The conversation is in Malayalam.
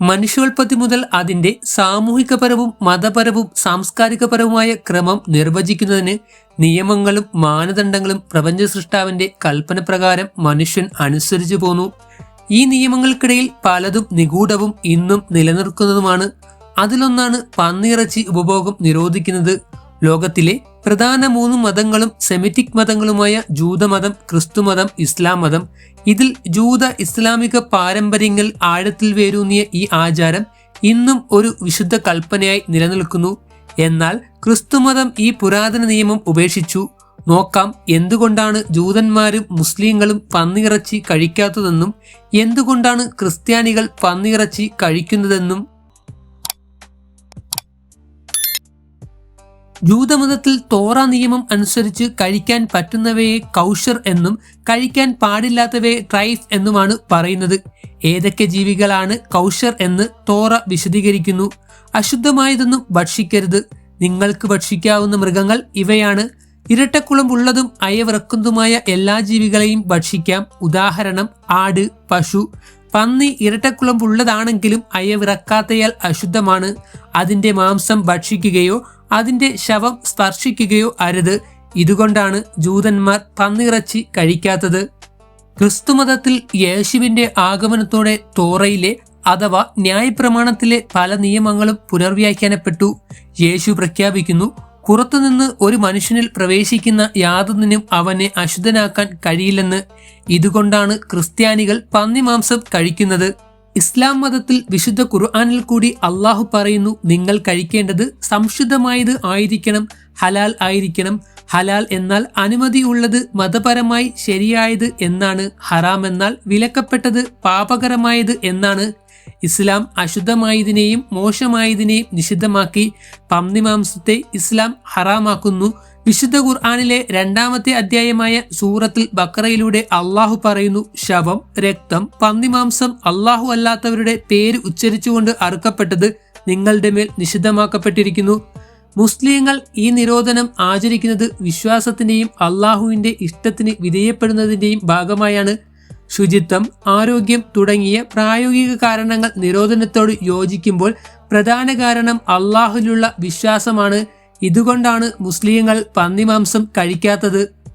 മനുഷ്യോൽപത്തി മുതൽ അതിന്റെ സാമൂഹികപരവും മതപരവും സാംസ്കാരികപരവുമായ ക്രമം നിർവചിക്കുന്നതിന് നിയമങ്ങളും മാനദണ്ഡങ്ങളും പ്രപഞ്ച സൃഷ്ടാവിന്റെ കൽപ്പനപ്രകാരം മനുഷ്യൻ അനുസരിച്ചു പോന്നു. ഈ നിയമങ്ങൾക്കിടയിൽ പലതും നിഗൂഢവും ഇന്നും നിലനിൽക്കുന്നതുമാണ് അതിലൊന്നാണ് പന്നിയിറച്ചി ഉപഭോഗം നിരോധിക്കുന്നത്. ലോകത്തിലെ പ്രധാന മൂന്ന് മതങ്ങളും സെമിറ്റിക് മതങ്ങളുമായ ജൂതമതം ക്രിസ്തുമതം ഇസ്ലാം മതം ഇതിൽ ജൂത ഇസ്ലാമിക പാരമ്പര്യങ്ങൾ ആഴത്തിൽ വേരൂന്നിയ ഈ ആചാരം ഇന്നും ഒരു വിശുദ്ധ കൽപ്പനയായി നിലനിൽക്കുന്നു. എന്നാൽ ക്രിസ്തുമതം ഈ പുരാതന നിയമം ഉപേക്ഷിച്ചു. നോക്കാം എന്തുകൊണ്ടാണ് ജൂതന്മാരും മുസ്ലിങ്ങളും പന്നിയിറച്ചി കഴിക്കാത്തതെന്നും എന്തുകൊണ്ടാണ് ക്രിസ്ത്യാനികൾ പന്നിയിറച്ചി കഴിക്കുന്നതെന്നും. ജൂതമതത്തിൽ തോറ നിയമം അനുസരിച്ച് കഴിക്കാൻ പറ്റുന്നവയെ കൗഷർ എന്നും കഴിക്കാൻ പാടില്ലാത്തവയെ ട്രൈഫ് എന്നുമാണ് പറയുന്നത്. ഏതൊക്കെ ജീവികളാണ് കൗഷർ എന്ന് തോറ വിശദീകരിക്കുന്നു. അശുദ്ധമായതൊന്നും ഭക്ഷിക്കരുത്. നിങ്ങൾക്ക് ഭക്ഷിക്കാവുന്ന മൃഗങ്ങൾ ഇവയാണ്. ഇരട്ടക്കുളം ഉള്ളതും അയവിറക്കുന്നതുമായ എല്ലാ ജീവികളെയും ഭക്ഷിക്കാം. ഉദാഹരണം ആട് പശു. പന്നി ഇരട്ടക്കുളം ഉള്ളതാണെങ്കിലും അയവിറക്കാത്തയാൽ അശുദ്ധമാണ്. അതിന്റെ മാംസം ഭക്ഷിക്കുകയോ അതിന്റെ ശവം സ്പർശിക്കുകയോ അരുത്. ഇതുകൊണ്ടാണ് ജൂതന്മാർ പന്നിറച്ചി കഴിക്കാത്തത്. ക്രിസ്തുമതത്തിൽ യേശുവിന്റെ ആഗമനത്തോടെ തോറയിലെ അഥവാ ന്യായപ്രമാണത്തിലെ പല നിയമങ്ങളും പുനർവ്യാഖ്യാനപ്പെട്ടു. യേശു പ്രഖ്യാപിക്കുന്നു പുറത്തുനിന്ന് ഒരു മനുഷ്യനിൽ പ്രവേശിക്കുന്ന യാതൊന്നിനും അവനെ അശുദ്ധനാക്കാൻ കഴിയില്ലെന്ന്. ഇതുകൊണ്ടാണ് ക്രിസ്ത്യാനികൾ പന്നിമാംസം കഴിക്കുന്നത്. ഇസ്ലാം മതത്തിൽ വിശുദ്ധ ഖുർആാനിൽ കൂടി അള്ളാഹു പറയുന്നു നിങ്ങൾ കഴിക്കേണ്ടത് സംശുദ്ധമായത് ആയിരിക്കണം ഹലാൽ ആയിരിക്കണം. ഹലാൽ എന്നാൽ അനുമതിയുള്ളത് മതപരമായി ശരിയായത് എന്നാണ് ഹറാം എന്നാൽ വിലക്കപ്പെട്ടത് പാപകരമായത് എന്നാണ് ഇസ്ലാം അശുദ്ധമായതിനെയും മോശമായതിനെയും നിഷിദ്ധമാക്കി പന്നിമാംസത്തെ ഇസ്ലാം ഹറാമാക്കുന്നു. വിശുദ്ധ ഖുർആാനിലെ രണ്ടാമത്തെ അധ്യായമായ സൂറത്തിൽ ബക്രയിലൂടെ അള്ളാഹു പറയുന്നു ശവം രക്തം പന്നിമാംസം അള്ളാഹു അല്ലാത്തവരുടെ പേര് ഉച്ചരിച്ചുകൊണ്ട് അറുക്കപ്പെട്ടത് നിങ്ങളുടെ മേൽ നിഷിദ്ധമാക്കപ്പെട്ടിരിക്കുന്നു. മുസ്ലിങ്ങൾ ഈ നിരോധനം ആചരിക്കുന്നത് വിശ്വാസത്തിന്റെയും അള്ളാഹുവിന്റെ ഇഷ്ടത്തിന് വിധേയപ്പെടുന്നതിന്റെയും ഭാഗമായാണ്. ശുചിത്വം ആരോഗ്യം തുടങ്ങിയ പ്രായോഗിക കാരണങ്ങൾ നിരോധനത്തോട് യോജിക്കുമ്പോൾ പ്രധാന കാരണം അള്ളാഹുലുള്ള വിശ്വാസമാണ്. ഇതുകൊണ്ടാണ് മുസ്ലിങ്ങൾ പന്നിമാംസം കഴിക്കാത്തത്.